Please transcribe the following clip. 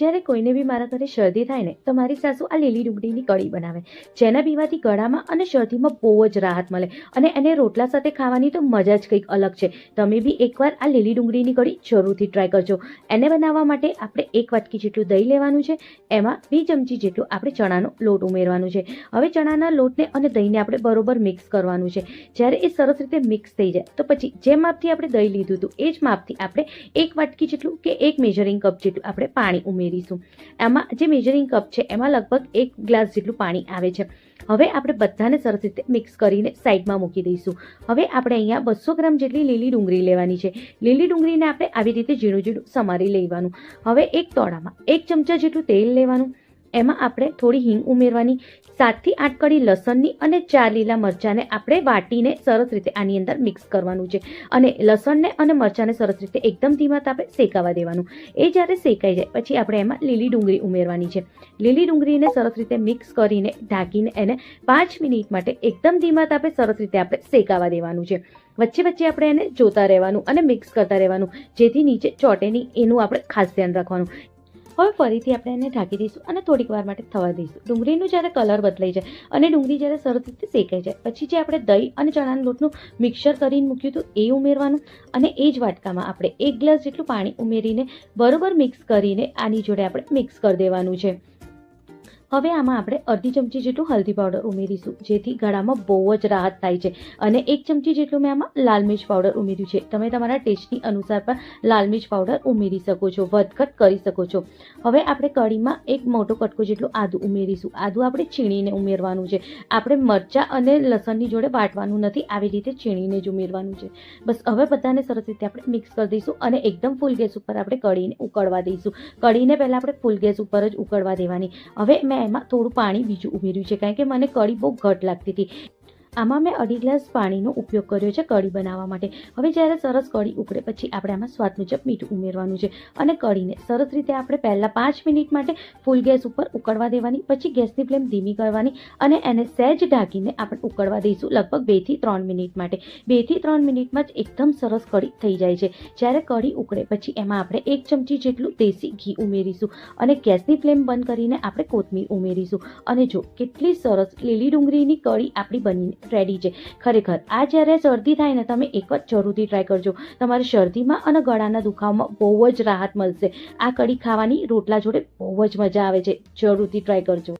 જ્યારે કોઈને બી મારા ઘરે શરદી થાય ને, તો મારી સાસુ આ લીલી ડુંગળીની કઢી બનાવે. જેના પીવાથી ગળામાં અને શરદીમાં બહુ જ રાહત મળે. અને એને રોટલા સાથે ખાવાની તો મજા જ કંઈક અલગ છે. તમે બી એકવાર આ લીલી ડુંગળીની કઢી જરૂરથી ટ્રાય કરજો. એને બનાવવા માટે આપણે એક વાટકી જેટલું દહીં લેવાનું છે. એમાં બે ચમચી જેટલું આપણે ચણાનો લોટ ઉમેરવાનું છે. હવે ચણાના લોટને અને દહીંને આપણે બરોબર મિક્સ કરવાનું છે. જ્યારે એ સરસ રીતે મિક્સ થઈ જાય, તો પછી જે માપથી આપણે દહીં લીધું હતું, એ જ માપથી આપણે એક વાટકી જેટલું કે એક મેજરિંગ કપ જેટલું આપણે પાણી ઉમેરીશું એમાં જે મેજરિંગ કપ છે, એમાં લગભગ એક ગ્લાસ જેટલું પાણી આવે છે. હવે આપણે બધાને સરસ રીતે મિક્સ કરીને સાઈડમાં મૂકી દઈશું. હવે આપણે અહીંયા બસો ગ્રામ જેટલી લીલી ડુંગળી લેવાની છે. લીલી ડુંગળીને આપણે આવી રીતે ઝીણું ઝીણું સમારી લેવાનું. હવે એક તોડામાં એક ચમચા જેટલું તેલ લેવાનું. એમાં આપણે થોડી હિંગ ઉમેરવાની, સાતથી આઠ કડી લસણની અને ચાર લીલા મરચાંને આપણે વાટીને સરસ રીતે આની અંદર મિક્સ કરવાનું છે. અને લસણને અને મરચાંને સરસ રીતે એકદમ ધીમા તાપે શેકાવા દેવાનું. એ જ્યારે શેકાઈ જાય, પછી આપણે એમાં લીલી ડુંગળી ઉમેરવાની છે. લીલી ડુંગળીને સરસ રીતે મિક્સ કરીને ઢાંકીને એને પાંચ મિનિટ માટે એકદમ ધીમા તાપે સરસ રીતે આપણે શેકાવા દેવાનું છે. વચ્ચે વચ્ચે આપણે એને જોતા રહેવાનું અને મિક્સ કરતા રહેવાનું, જેથી નીચે ચોટેની એનું આપણે ખાસ ધ્યાન રાખવાનું. હવે ફરીથી આપણે એને ઢાંકી દઈશું અને થોડીક વાર માટે થવા દઈશું. ડુંગળીનું જ્યારે કલર બદલાઈ જાય અને ડુંગળી જ્યારે સરસ રીતે શેકાઈ જાય, પછી જે આપણે દહીં અને ચણાના લોટનું મિક્સર કરીને મૂક્યું હતું, એ ઉમેરવાનું અને એ જ વાટકામાં આપણે એક ગ્લાસ જેટલું પાણી ઉમેરીને બરોબર મિક્સ કરીને આની જોડે આપણે મિક્સ કરી દેવાનું છે. હવે આમાં આપણે અડધી ચમચી જેટલું હલ્દી પાવડર ઉમેરીશું. જેથી ગળામાં બહુ જ રાહત થાય છે. અને એક ચમચી જેટલું મેં આમાં લાલ મિર્ચ પાવડર ઉમેર્યું છે. તમે તમારા ટેસ્ટની અનુસાર પણ લાલ મિર્ચ પાવડર ઉમેરી શકો છો, વધઘટ કરી શકો છો. હવે આપણે કઢીમાં એક મોટો કટકો જેટલું આદું ઉમેરીશું. આદું આપણે છીણીને ઉમેરવાનું છે. આપણે મરચાં અને લસણની જોડે વાટવાનું નથી. આવી રીતે છીણીને જ ઉમેરવાનું છે. બસ હવે બધાને સરસ રીતે આપણે મિક્સ કરી દઈશું અને એકદમ ફૂલ ગેસ ઉપર આપણે કઢીને ઉકળવા દઈશું. કઢીને પહેલાં આપણે ફૂલ ગેસ ઉપર જ ઉકળવા દેવાની. હવે મેં એમાં થોડું પાણી બીજું ઉમેર્યું છે. કારણ કે મને કઢી બહુ ઘટ લાગતી હતી. આમાં મેં અઢી ગ્લાસ પાણીનો ઉપયોગ કર્યો છે કઢી બનાવવા માટે. હવે જ્યારે સરસ કઢી ઉકળે પછી આપણે આમાં સ્વાદ મુજબ મીઠું ઉમેરવાનું છે અને કઢીને સરસ રીતે આપણે પહેલાં પાંચ મિનિટ માટે ફૂલ ગેસ ઉપર ઉકળવા દેવાની, પછી ગેસની ફ્લેમ ધીમી કરવાની અને એને સહેજ ઢાંકીને આપણે ઉકળવા દઈશું લગભગ બેથી ત્રણ મિનિટ માટે. બેથી ત્રણ મિનિટમાં જ એકદમ સરસ કઢી થઈ જાય છે. જ્યારે કઢી ઉકળે પછી એમાં આપણે એક ચમચી જેટલું દેશી ઘી ઉમેરીશું અને ગેસની ફ્લેમ બંધ કરીને આપણે કોથમીર ઉમેરીશું. અને જો કેટલી સરસ લીલી ડુંગળીની કઢી આપણી બનીને રેડી છે. ખરેખર, આ જ્યારે શરદી થાય ને, તમે એક જ જરૂરથી ટ્રાય કરજો. તમારે શરદીમાં અને ગળાના દુખાવામાં બહુ જ રાહત મળશે. આ કઢી ખાવાની રોટલા જોડે બહુ જ મજા આવે છે. જરૂરથી ટ્રાય કરજો.